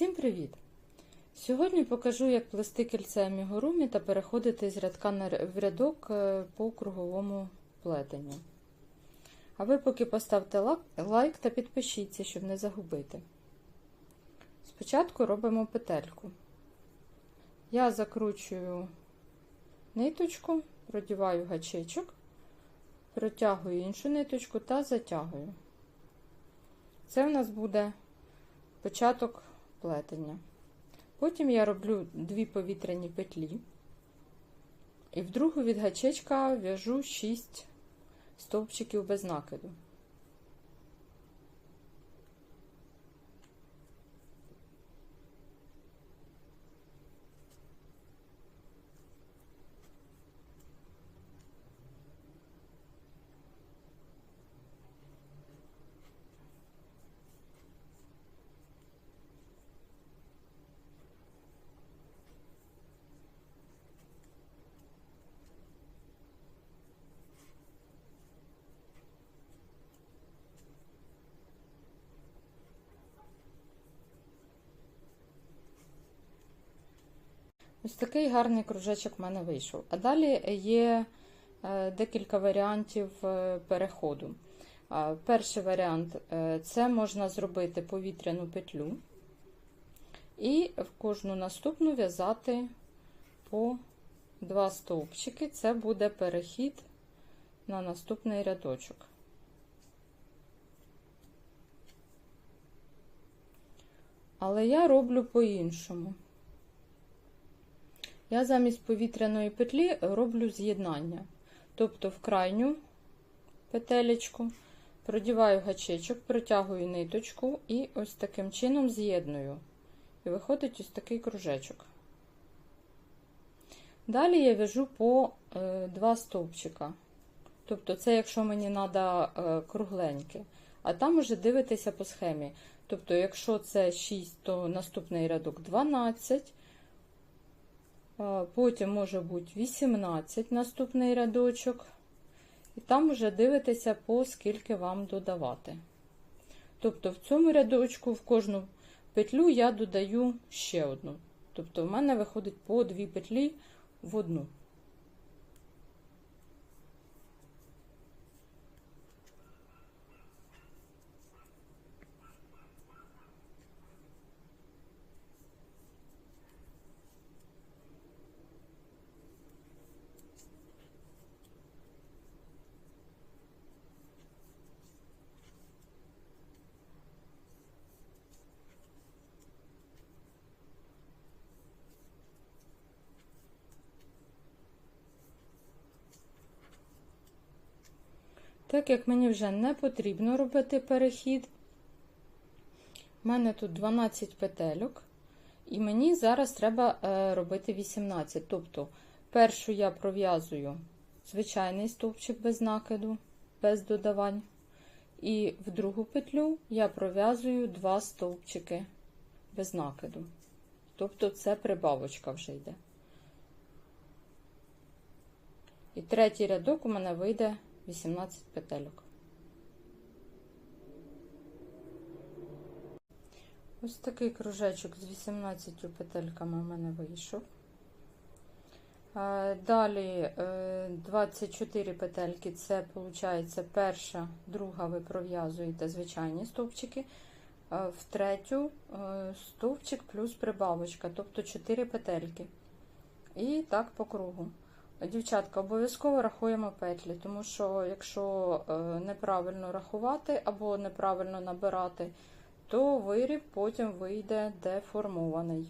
Всім привіт! Сьогодні покажу, як плести кільце амігурумі та переходити з рядка в рядок е, по круговому плетенню. А ви поки поставте лайк та підпишіться, щоб не загубити. Спочатку робимо петельку. Я закручую ниточку, продіваю гачечок, протягую іншу ниточку та затягую. Це в нас буде початок плетення. Потім я роблю дві повітряні петлі, і в другу від гачечка в'яжу 6 стовпчиків без накиду. Ось такий гарний кружечок в мене вийшов. А далі є е, декілька варіантів е, переходу. Перший варіант е, це можна зробити повітряну петлю і в кожну наступну в'язати по два стовпчики. Це буде перехід на наступний рядочок. Але я роблю по-іншому. Я замість повітряної петлі роблю з'єднання. Тобто в крайню петелечку продіваю гачечок, протягую ниточку і ось таким чином з'єдную. І виходить ось такий кружечок. Далі я в'яжу по е, два стовпчика. Тобто, це якщо мені треба кругленьке. А там уже дивитися по схемі. Тобто, якщо це 6, то наступний рядок 12. Потім може бути 18 наступний рядочок. І там вже дивитеся, по скільки вам додавати. Тобто в цьому рядочку в кожну петлю я додаю ще одну. Тобто в мене виходить по дві петлі в одну. Так як мені вже не потрібно робити перехід, в мене тут 12 петельок, і мені зараз треба е, робити 18. Тобто, першу я пров'язую звичайний стовпчик без накиду, без додавань. І в другу петлю я пров'язую два стовпчики без накиду. Тобто, це прибавочка вже йде. І третій рядок у мене вийде 18 петельок. Ось такий кружечок з 18 петельками у мене вийшов. Далі 24 петельки це виходить перша, друга ви пров'язуєте звичайні стовпчики, в третю стовпчик плюс прибавочка, тобто 4 петельки. І так по кругу. Дівчатка, обов'язково рахуємо петлі, тому що якщо неправильно рахувати або неправильно набирати, то виріб потім вийде деформований.